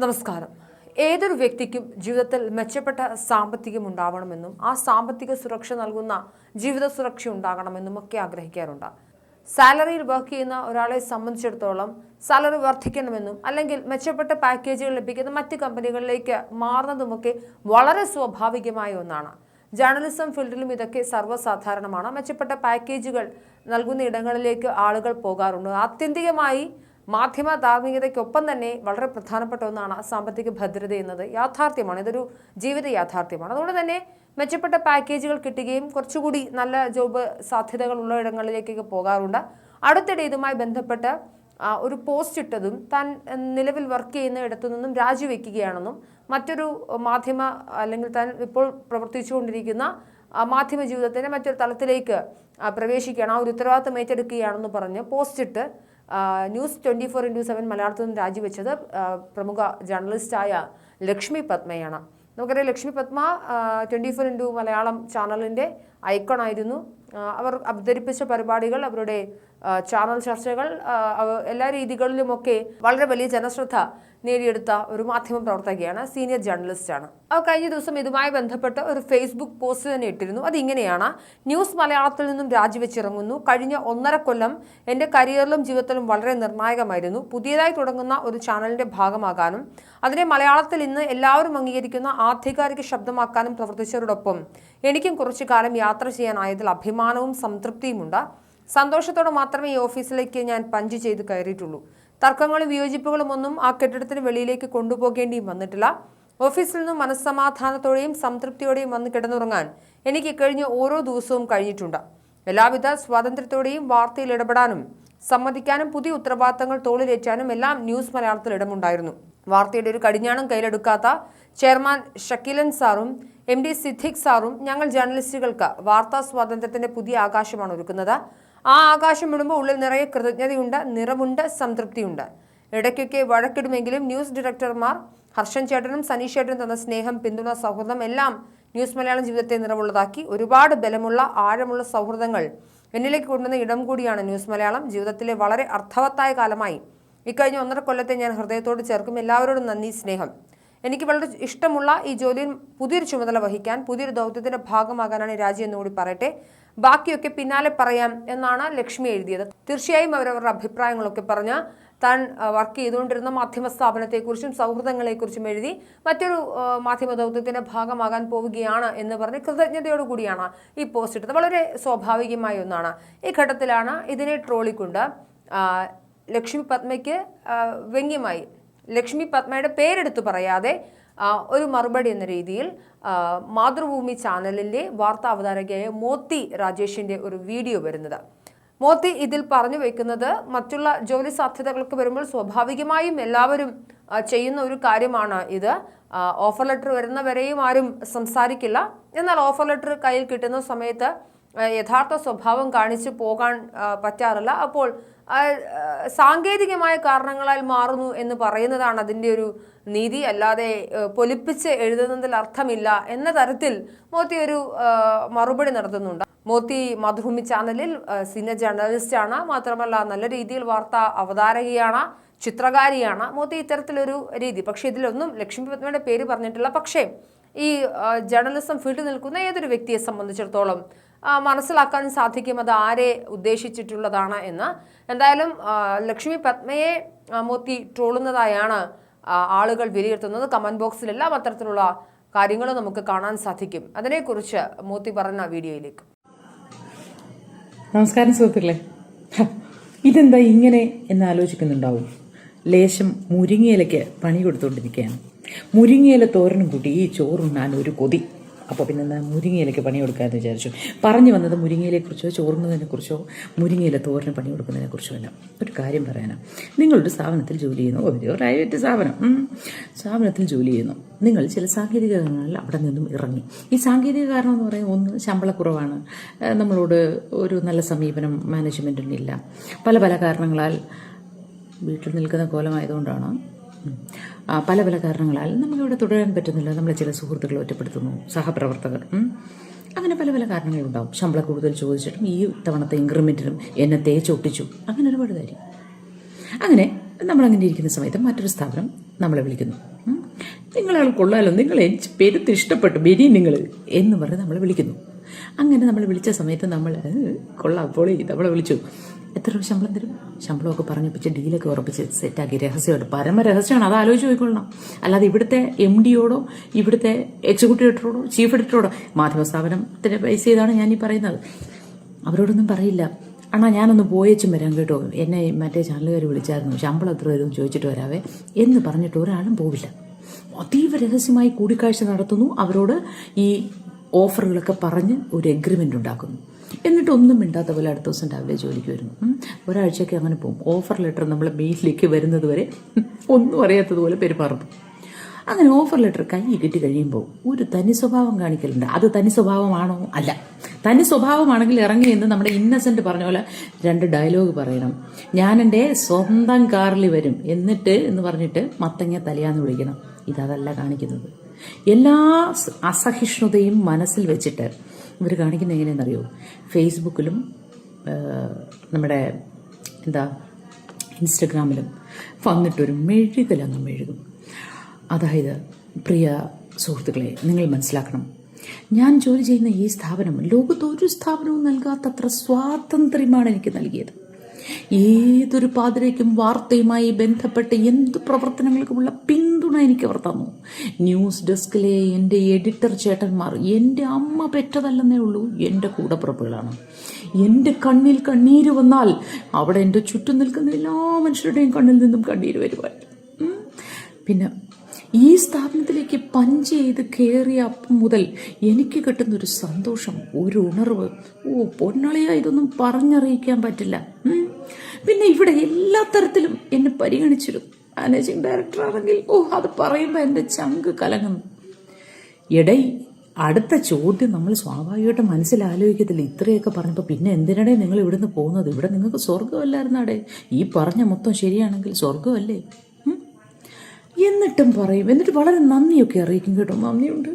നമസ്കാരം. ഏതൊരു വ്യക്തിക്കും ജീവിതത്തിൽ മെച്ചപ്പെട്ട സാമ്പത്തികം ഉണ്ടാവണമെന്നും ആ സാമ്പത്തിക സുരക്ഷ നൽകുന്ന ജീവിത സുരക്ഷ ഉണ്ടാകണമെന്നും ഒക്കെ ആഗ്രഹിക്കാറുണ്ട്. സാലറിയിൽ വർക്ക് ചെയ്യുന്ന ഒരാളെ സംബന്ധിച്ചിടത്തോളം സാലറി വർദ്ധിക്കണമെന്നും അല്ലെങ്കിൽ മെച്ചപ്പെട്ട പാക്കേജുകൾ ലഭിക്കുന്ന മറ്റ് കമ്പനികളിലേക്ക് മാറുന്നതുമൊക്കെ വളരെ സ്വാഭാവികമായ ഒന്നാണ്. ജേർണലിസം ഫീൽഡിലും ഇതൊക്കെ സർവസാധാരണമാണ്. മെച്ചപ്പെട്ട പാക്കേജുകൾ നൽകുന്ന ഇടങ്ങളിലേക്ക് ആളുകൾ പോകാറുണ്ട്. ആത്യന്തികമായി മാധ്യമ ധാർമ്മികതയ്ക്കൊപ്പം തന്നെ വളരെ പ്രധാനപ്പെട്ട ഒന്നാണ് സാമ്പത്തിക ഭദ്രത എന്നത്. യാഥാർത്ഥ്യമാണ്. ഇതൊരു ജീവിത യാഥാർത്ഥ്യമാണ്. അതുകൊണ്ട് തന്നെ മെച്ചപ്പെട്ട പാക്കേജുകൾ കിട്ടുകയും കുറച്ചുകൂടി നല്ല ജോബ് സാധ്യതകൾ ഉള്ള ഇടങ്ങളിലേക്കൊക്കെ പോകാറുണ്ട്. അടുത്തിടെ ഇതുമായി ബന്ധപ്പെട്ട് ഒരു പോസ്റ്റ് ഇട്ടതും താൻ നിലവിൽ വർക്ക് ചെയ്യുന്ന ഇടത്തു നിന്നും രാജിവെക്കുകയാണെന്നും മറ്റൊരു മാധ്യമ അല്ലെങ്കിൽ താൻ ഇപ്പോൾ പ്രവർത്തിച്ചുകൊണ്ടിരിക്കുന്ന മാധ്യമ ജീവിതത്തിന്റെ മറ്റൊരു തലത്തിലേക്ക് പ്രവേശിക്കുകയാണ് ആ ഒരു ഉത്തരവാദിത്തം ഏറ്റെടുക്കുകയാണെന്ന് പറഞ്ഞ് പോസ്റ്റ് ഇട്ട് news twenty four into seven മലയാളത്തിൽ നിന്ന് രാജിവെച്ചത് പ്രമുഖ ജേർണലിസ്റ്റായ ലക്ഷ്മി പത്മയാണ്. നമുക്കറിയാം Lakshmi Padma twenty four into Malayalam ചാനലിന്റെ ഐക്കണായിരുന്നു. അവർ അവതരിപ്പിച്ച പരിപാടികൾ അവരുടെ ചാനൽ ചർച്ചകൾ എല്ലാ രീതികളിലുമൊക്കെ വളരെ വലിയ ജനശ്രദ്ധ നേടിയെടുത്ത ഒരു മാധ്യമ പ്രവർത്തകയാണ് സീനിയർ ജേർണലിസ്റ്റാണ് അവർ കഴിഞ്ഞ ദിവസം ഇതുമായി ബന്ധപ്പെട്ട് ഒരു ഫേസ്ബുക്ക് പോസ്റ്റ് തന്നെ ഇട്ടിരുന്നു. അതിങ്ങനെയാണ് ന്യൂസ് മലയാളത്തിൽ നിന്നും രാജിവെച്ചിറങ്ങുന്നു. കഴിഞ്ഞ ഒന്നര കൊല്ലം എന്റെ കരിയറിലും ജീവിതത്തിലും വളരെ നിർണായകമായിരുന്നു. പുതിയതായി തുടങ്ങുന്ന ഒരു ചാനലിന്റെ ഭാഗമാകാനും അതിനെ മലയാളത്തിൽ ഇന്ന് എല്ലാവരും അംഗീകരിക്കുന്ന ആധികാരിക ശബ്ദമാക്കാനും പ്രവർത്തിച്ചവരോടൊപ്പം എനിക്കും കുറച്ചു കാലം യാത്ര ചെയ്യാനായതിൽ അഭിമാനവും സംതൃപ്തിയുമുണ്ട്. സന്തോഷത്തോടെ മാത്രമേ ഈ ഓഫീസിലേക്ക് ഞാൻ പഞ്ച് ചെയ്ത് കയറിയിട്ടുള്ളൂ. തർക്കങ്ങളും വിയോജിപ്പുകളും ഒന്നും ആ കെട്ടിടത്തിന് വെളിയിലേക്ക് കൊണ്ടുപോകേണ്ടിയും വന്നിട്ടില്ല. ഓഫീസിൽ നിന്നും മനസ്സമാധാനത്തോടെയും സംതൃപ്തിയോടെയും വന്ന് കിടന്നുറങ്ങാൻ എനിക്ക് കഴിഞ്ഞ ഓരോ ദിവസവും കഴിഞ്ഞിട്ടുണ്ട്. എല്ലാവിധ സ്വാതന്ത്ര്യത്തോടെയും വാർത്തയിൽ ഇടപെടാനും സമ്മതിക്കാനും പുതിയ ഉത്തരവാദിത്തങ്ങൾ തോളിലേറ്റാനും എല്ലാം ന്യൂസ് മലയാളത്തിൽ ഇടമുണ്ടായിരുന്നു. വാർത്തയുടെ ഒരു കടിഞ്ഞാണം കയ്യിലെടുക്കാത്ത ചെയർമാൻ ഷക്കീലൻ സാറും എം ഡി സിദ്ദിഖ് സാറും ഞങ്ങൾ ജേർണലിസ്റ്റുകൾക്ക് വാർത്താ സ്വാതന്ത്ര്യത്തിന്റെ പുതിയ ആകാശമാണ് ഒരുക്കുന്നത്. ആ ആകാശം ഇടുമ്പോൾ ഉള്ളിൽ നിറയെ കൃതജ്ഞതയുണ്ട് നിറവുണ്ട് സംതൃപ്തിയുണ്ട്. ഇടയ്ക്കൊക്കെ വഴക്കിടുമെങ്കിലും ന്യൂസ് ഡയറക്ടർമാർ ഹർഷൻ ചേട്ടനും സനീഷ് ചേട്ടനും തന്ന സ്നേഹം പിന്തുണ സൗഹൃദം എല്ലാം ന്യൂസ് മലയാളം ജീവിതത്തെ നിറവുള്ളതാക്കി. ഒരുപാട് ബലമുള്ള ആഴമുള്ള സൗഹൃദങ്ങൾ എന്നിലേക്ക് കൊണ്ടുവന്ന ഇടം കൂടിയാണ് ന്യൂസ് മലയാളം. ജീവിതത്തിലെ വളരെ അർത്ഥവത്തായ കാലമായി. ഇക്കഴിഞ്ഞ ഒന്നര കൊല്ലത്തെ ഞാൻ ഹൃദയത്തോട് ചേർക്കും എല്ലാവരോടും നന്ദി സ്നേഹം. എനിക്ക് വളരെ ഇഷ്ടമുള്ള ഈ ജോലിയിൽ പുതിയൊരു ചുമതല വഹിക്കാൻ പുതിയൊരു ദൗത്യത്തിന്റെ ഭാഗമാകാനാണ് രാജി എന്നുകൂടി പറയട്ടെ. ബാക്കിയൊക്കെ പിന്നാലെ പറയാം എന്നാണ് ലക്ഷ്മി എഴുതിയത്. തീർച്ചയായും അവരവരുടെ അഭിപ്രായങ്ങളൊക്കെ പറഞ്ഞ് താൻ വർക്ക് ചെയ്തുകൊണ്ടിരുന്ന മാധ്യമ സ്ഥാപനത്തെക്കുറിച്ചും സൗഹൃദങ്ങളെക്കുറിച്ചും എഴുതി മറ്റൊരു മാധ്യമ ദൗത്യത്തിന്റെ ഭാഗമാകാൻ പോവുകയാണ് എന്ന് പറഞ്ഞ് കൃതജ്ഞതയോടുകൂടിയാണ് ഈ പോസ്റ്റ് ഇട്ടത്. വളരെ സ്വാഭാവികമായ ഒന്നാണ്. ഈ ഘട്ടത്തിലാണ് ഇതിനെ ട്രോളിക്കൊണ്ട് ലക്ഷ്മി പത്മയ്ക്ക് വ്യംഗ്യമായി ലക്ഷ്മി പത്മയുടെ പേരെടുത്ത് പറയാതെ ഒരു മറുപടി എന്ന രീതിയിൽ മാതൃഭൂമി ചാനലിലെ വാർത്താ അവതാരകയായ മോത്തി രാജേഷിന്റെ ഒരു വീഡിയോ വരുന്നത്. മോത്തി ഇതിൽ പറഞ്ഞു വെക്കുന്നത് മറ്റുള്ള ജോലി സാധ്യതകൾക്ക് വരുമ്പോൾ സ്വാഭാവികമായും എല്ലാവരും ചെയ്യുന്ന ഒരു കാര്യമാണ് ഇത്. ഓഫർ ലെറ്റർ വരുന്നവരെയും ആരും സംസാരിക്കില്ല. എന്നാൽ ഓഫർ ലെറ്റർ കയ്യിൽ കിട്ടുന്ന സമയത്ത് യഥാർത്ഥ സ്വഭാവം കാണിച്ചു പോകാൻ പറ്റാറില്ല. അപ്പോൾ സാങ്കേതികമായ കാരണങ്ങളാൽ മാറുന്നു എന്ന് പറയുന്നതാണ് അതിന്റെ ഒരു നീതി. അല്ലാതെ പൊലിപ്പിച്ച് എഴുതുന്നതിൽ അർത്ഥമില്ല എന്ന തരത്തിൽ മോത്തി ഒരു മറുപടി നടത്തുന്നുണ്ട്. മോത്തി മാതൃഭൂമി ചാനലിൽ സിനിമ ജേർണലിസ്റ്റാണ്. മാത്രമല്ല നല്ല രീതിയിൽ വാർത്ത അവതാരകയാണ് ചിത്രകാരിയാണ്. മോത്തി ഇത്തരത്തിലൊരു രീതി. പക്ഷേ ഇതിലൊന്നും ലക്ഷ്മി പത്മയുടെ പേര് പറഞ്ഞിട്ടില്ല. പക്ഷേ ഈ ജേർണലിസം ഫീൽഡിൽ നിൽക്കുന്ന ഏതൊരു വ്യക്തിയെ സംബന്ധിച്ചിടത്തോളം മനസ്സിലാക്കാൻ സാധിക്കും അത് ആരെ ഉദ്ദേശിച്ചിട്ടുള്ളതാണ് എന്ന്. എന്തായാലും ലക്ഷ്മി പത്മയെ മോത്തി ട്രോളുന്നതായാണ് ആളുകൾ വിലയിരുത്തുന്നത്. കമന്റ് ബോക്സിലെല്ലാം അത്തരത്തിലുള്ള കാര്യങ്ങൾ നമുക്ക് കാണാൻ സാധിക്കും. അതിനെക്കുറിച്ച് മോത്തി പറഞ്ഞ വീഡിയോയിലേക്ക്. നമസ്കാരം സുഹൃത്തുക്കളെ. ഇതെന്താ ഇങ്ങനെ എന്ന് ആലോചിക്കുന്നുണ്ടാവും. ലേശം മുരിങ്ങയിലേക്ക് പണി കൊടുത്തുകൊണ്ടിരിക്കുകയാണ് മുരിങ്ങയില തോരനും കൂട്ടി. ഈ ചോറുണ്ണാൻ ഒരു കൊതി. അപ്പോൾ പിന്നെ എന്താ മുരിങ്ങയിലേക്ക് പണി കൊടുക്കാന്ന് വിചാരിച്ചു. പറഞ്ഞു വന്നത് മുരിങ്ങയിലയെക്കുറിച്ചോ ചോറുന്നതിനെക്കുറിച്ചോ മുരിങ്ങയിലെ തോരന് പണി കൊടുക്കുന്നതിനെക്കുറിച്ചോ അല്ല. ഒരു കാര്യം പറയാനാണ് നിങ്ങളൊരു സ്ഥാപനത്തിൽ ജോലി ചെയ്യുന്നു. ഒരു പ്രൈവറ്റ് സ്ഥാപനം. സ്ഥാപനത്തിൽ ജോലി ചെയ്യുന്നു. നിങ്ങൾ ചില സാങ്കേതിക കാരണങ്ങളിൽ അവിടെ നിന്നും ഇറങ്ങി. ഈ സാങ്കേതിക കാരണം എന്ന് പറയുന്നത് ഒന്ന് ശമ്പളക്കുറവാണ്. നമ്മളോട് ഒരു നല്ല സമീപനം മാനേജ്മെന്റിനില്ല പല പല കാരണങ്ങളാൽ വീട്ടിൽ നിൽക്കുന്ന കോലമായതുകൊണ്ടാണ്. പല പല കാരണങ്ങളാൽ നമുക്കിവിടെ തുടരാൻ പറ്റുന്നില്ല. നമ്മളെ ചില സുഹൃത്തുക്കൾ ഒറ്റപ്പെടുത്തുന്നു സഹപ്രവർത്തകർ അങ്ങനെ പല പല കാരണങ്ങളുണ്ടാവും. ശമ്പളം കൂടുതൽ ചോദിച്ചിട്ടും ഈ തവണത്തെ ഇൻക്രിമെന്റിനും എന്നെ തേച്ചൊട്ടിച്ചു അങ്ങനെ ഒരുപാട് കാര്യം. അങ്ങനെ നമ്മളങ്ങനെ ഇരിക്കുന്ന സമയത്ത് മറ്റൊരു സ്ഥാപനം നമ്മളെ വിളിക്കുന്നു. നിങ്ങളാൾ കൊള്ളാലോ നിങ്ങളെ പെരുത്തിഷ്ടപ്പെട്ടു ബെരി നിങ്ങൾ എന്ന് പറഞ്ഞ് നമ്മളെ വിളിക്കുന്നു. അങ്ങനെ നമ്മൾ വിളിച്ച സമയത്ത് നമ്മൾ കൊള്ള പോളി നമ്മളെ വിളിച്ചു. എത്ര രൂപ ശമ്പളം തരും? ശമ്പളമൊക്കെ പറഞ്ഞപ്പിച്ച് ഡീലൊക്കെ ഉറപ്പിച്ച് സെറ്റാക്കി രഹസ്യമായിട്ട്. പരമ രഹസ്യമാണ് അത് ആലോചിച്ച് പോയിക്കൊള്ളണം. അല്ലാതെ ഇവിടുത്തെ എം ഡിയോടോ ഇവിടുത്തെ എക്സിക്യൂട്ടീവ് എഡിറ്ററോടോ ചീഫ് എഡിറ്ററോടോ മാധ്യമ സ്ഥാപനത്തിന് പൈസ ചെയ്താണ് ഞാൻ ഈ പറയുന്നത്. അവരോടൊന്നും പറയില്ല. അണ്ണാ ഞാനൊന്ന് പോയച്ചും വരാൻ കേട്ടോ. എന്നെ മറ്റേ ചാനലുകാർ വിളിച്ചായിരുന്നു. ശമ്പളം എത്ര തരും ചോദിച്ചിട്ട് വരാവേ എന്ന് പറഞ്ഞിട്ട് ഒരാളും പോവില്ല. അതീവ രഹസ്യമായി കൂടിക്കാഴ്ച നടത്തുന്നു അവരോട് ഈ ഓഫറുകളൊക്കെ പറഞ്ഞ് ഒരു എഗ്രിമെന്റ് ഉണ്ടാക്കുന്നു. എന്നിട്ട് ഒന്നും മിണ്ടാത്ത പോലെ അടുത്ത ദിവസം രാവിലെ ജോലിക്ക് വരുന്നു. ഒരാഴ്ചയൊക്കെ അങ്ങനെ പോകും. ഓഫർ ലെറ്റർ നമ്മളെ മെയിലിലേക്ക് വരുന്നത് വരെ ഒന്നും അറിയാത്തതുപോലെ പെരുമാറുന്നു അങ്ങനെ ഓഫർ ലെറ്റർ കൈ കിട്ടി കഴിയുമ്പോൾ ഒരു തനി സ്വഭാവം കാണിക്കലുണ്ട്. അത് തനി സ്വഭാവമാണോ? അല്ല. തനി സ്വഭാവമാണെങ്കിൽ ഇറങ്ങി എന്ന് നമ്മുടെ ഇന്നസെന്റ് പറഞ്ഞ പോലെ രണ്ട് ഡയലോഗ് പറയണം. ഞാൻ എന്റെ സ്വന്തം കാറിൽ വരും. എന്നിട്ട് എന്ന് പറഞ്ഞിട്ട് മത്തങ്ങ തലയാന്ന് വിളിക്കണം. ഇതതല്ല കാണിക്കുന്നത്. എല്ലാ അസഹിഷ്ണുതയും മനസ്സിൽ വെച്ചിട്ട് ഇവർ കാണിക്കുന്ന എങ്ങനെയാണെന്നറിയോ? ഫേസ്ബുക്കിലും നമ്മുടെ എന്താ ഇൻസ്റ്റഗ്രാമിലും വന്നിട്ടൊരു മെഴുകലങ്ങ് മെഴുകും. അതായത് പ്രിയ സുഹൃത്തുക്കളെ നിങ്ങൾ മനസ്സിലാക്കണം. ഞാൻ ജോലി ചെയ്യുന്ന ഈ സ്ഥാപനം ലോകത്ത് ഒരു സ്ഥാപനവും നൽകാത്തത്ര സ്വാതന്ത്ര്യമാണ് എനിക്ക് നൽകിയത്. ഏതൊരു പാതിരയ്ക്കും വാർത്തയുമായി ബന്ധപ്പെട്ട് എന്ത് പ്രവർത്തനങ്ങൾക്കുമുള്ള പിന്തുണ എനിക്ക് അവർ തന്നു. ന്യൂസ് ഡെസ്കിലെ എന്റെ എഡിറ്റർ ചേട്ടന്മാർ എന്റെ അമ്മ പെറ്റതല്ലെന്നേ ഉള്ളൂ എന്റെ കൂടപ്പിറപ്പുകളാണ്. എന്റെ കണ്ണിൽ കണ്ണീര് വന്നാൽ അവിടെ എന്റെ ചുറ്റും നിൽക്കുന്ന എല്ലാ മനുഷ്യരുടെയും കണ്ണിൽ നിന്നും കണ്ണീര് വരുവാൻ. പിന്നെ ഈ സ്ഥാപനത്തിലേക്ക് പഞ്ച് ചെയ്ത് കയറിയ അപ്പം മുതൽ എനിക്ക് കിട്ടുന്ന ഒരു സന്തോഷം ഒരു ഉണർവ്. ഓ പൊന്നളിയ ഇതൊന്നും പറഞ്ഞറിയിക്കാൻ പറ്റില്ല. പിന്നെ ഇവിടെ എല്ലാ തരത്തിലും എന്നെ പരിഗണിച്ചിരുന്നു. മാനേജിങ് ഡയറക്ടർ ആണെങ്കിൽ ഓ അത് പറയുമ്പോൾ എന്റെ ചങ്ക് കലങ്ങുന്നു. എടൈ അടുത്ത ചോദ്യം നമ്മൾ സ്വാഭാവികമായിട്ടും മനസ്സിൽ ആലോചിക്കത്തില്ല ഇത്രയൊക്കെ പറഞ്ഞപ്പോൾ പിന്നെ എന്തിനടേ നിങ്ങൾ ഇവിടുന്ന് പോകുന്നത്? ഇവിടെ നിങ്ങൾക്ക് സ്വർഗമല്ലായിരുന്നാടേ ഈ പറഞ്ഞ മൊത്തം ശരിയാണെങ്കിൽ സ്വർഗമല്ലേ എന്നിട്ടും പറയും. എന്നിട്ട് വളരെ നന്ദിയൊക്കെ അറിയിക്കും കേട്ടോ. നന്ദിയുണ്ട്.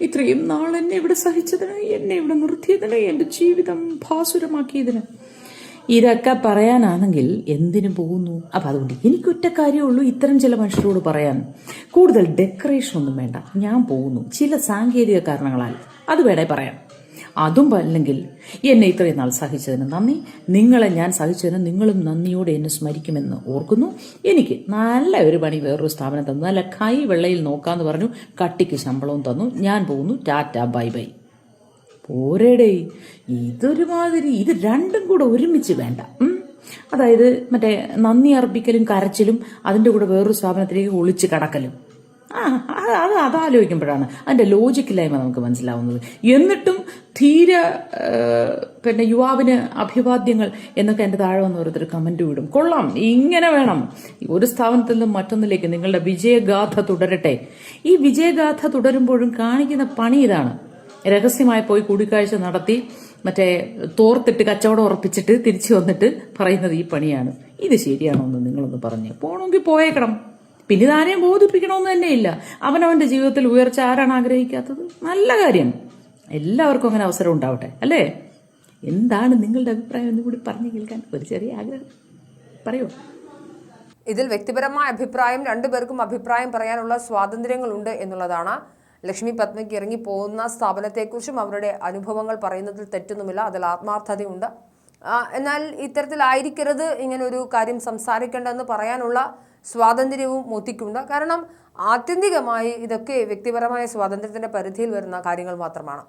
ഇത്രയും നാൾ എന്നെ ഇവിടെ സഹിച്ചതിന് എന്നെ ഇവിടെ നിർത്തിയതിന് എന്റെ ജീവിതം ഭാസുരമാക്കിയതിന്. ഇതൊക്കെ പറയാനാണെങ്കിൽ എന്തിനു പോകുന്നു? അപ്പം അതുകൊണ്ട് എനിക്കൊറ്റ കാര്യമുള്ളൂ ഇത്തരം ചില മനുഷ്യരോട് പറയാൻ. കൂടുതൽ ഡെക്കറേഷൻ ഒന്നും വേണ്ട. ഞാൻ പോകുന്നു. ചില സാങ്കേതിക കാരണങ്ങളാൽ. അത് വേണേ പറയാം. അതും അല്ലെങ്കിൽ എന്നെ ഇത്രയും നാൾ സഹിച്ചതിന് നന്ദി. നിങ്ങളെ ഞാൻ സഹിച്ചതിന് നിങ്ങളും നന്ദിയോടെ എന്നെ സ്മരിക്കുമെന്ന് ഓർക്കുന്നു. എനിക്ക് നല്ല ഒരു പണി വേറൊരു സ്ഥാപനം തന്നു. നല്ല കൈ വെള്ളയിൽ നോക്കാന്ന് പറഞ്ഞു. കട്ടിക്ക് ശമ്പളവും തന്നു. ഞാൻ പോകുന്നു. Tata bye bye. പോരേടേ ഇതൊരുമാതിരി ഇത് രണ്ടും കൂടെ ഒരുമിച്ച് വേണ്ട. അതായത് മറ്റേ നന്ദി അർപ്പിക്കലും കരച്ചിലും അതിന്റെ കൂടെ വേറൊരു സ്ഥാപനത്തിലേക്ക് ഒളിച്ച് കടക്കലും. ആ അത് അത് അതാലോചിക്കുമ്പോഴാണ് അതിന്റെ ലോജിക്കില്ലായ്മ നമുക്ക് മനസ്സിലാവുന്നത്. എന്നിട്ടും തീരെ പിന്നെ യുവാവിന് അഭിവാദ്യങ്ങൾ എന്നൊക്കെ എന്റെ താഴെ വന്ന് ഓരോരുത്തർ കമന്റ് വിടും കൊള്ളാം ഇങ്ങനെ വേണം. ഒരു സ്ഥാപനത്തിൽ നിന്നും മറ്റൊന്നിലേക്ക് നിങ്ങളുടെ വിജയഗാഥ തുടരട്ടെ. ഈ വിജയഗാഥ തുടരുമ്പോഴും കാണിക്കുന്ന പണി ഇതാണ്. രഹസ്യമായി പോയി കൂടിക്കാഴ്ച നടത്തി മറ്റേ തോർത്തിട്ട് കച്ചവടം ഉറപ്പിച്ചിട്ട് തിരിച്ചു വന്നിട്ട് പറയുന്നത് ഈ പണിയാണ്. ഇത് ശരിയാണോ എന്ന് നിങ്ങളൊന്ന് പറഞ്ഞു. പോകണമെങ്കിൽ പോയേക്കണം. പിന്നെ ഇതാരെയും ബോധിപ്പിക്കണമെന്ന് തന്നെ ഇല്ല. അവനവന്റെ ജീവിതത്തിൽ ഉയർച്ച ആരാണ് ആഗ്രഹിക്കാത്തത്? നല്ല കാര്യം. എല്ലാവർക്കും അങ്ങനെ അവസരം ഉണ്ടാവട്ടെ അല്ലേ? എന്താണ് നിങ്ങളുടെ അഭിപ്രായം എന്ന് കൂടി പറഞ്ഞു കേൾക്കാൻ ഒരു ചെറിയ ആഗ്രഹം. പറയൂ. ഇതിൽ വ്യക്തിപരമായ അഭിപ്രായം രണ്ടുപേർക്കും അഭിപ്രായം പറയാനുള്ള സ്വാതന്ത്ര്യങ്ങളുണ്ട് എന്നുള്ളതാണ് ലക്ഷ്മി പത്മയ്ക്ക് ഇറങ്ങി പോകുന്ന സ്ഥാപനത്തെക്കുറിച്ചും അവരുടെ അനുഭവങ്ങൾ പറയുന്നതിൽ തെറ്റൊന്നുമില്ല. അതിൽ ആത്മാർത്ഥതയുണ്ട്. എന്നാൽ ഇത്തരത്തിലായിരിക്കരുത്. ഇങ്ങനൊരു കാര്യം സംസാരിക്കേണ്ടതെന്ന് പറയാനുള്ള സ്വാതന്ത്ര്യവും മോത്തിക്കുണ്ട് കാരണം ആത്യന്തികമായി ഇതൊക്കെ വ്യക്തിപരമായ സ്വാതന്ത്ര്യത്തിന്റെ പരിധിയിൽ വരുന്ന കാര്യങ്ങൾ മാത്രമാണ്.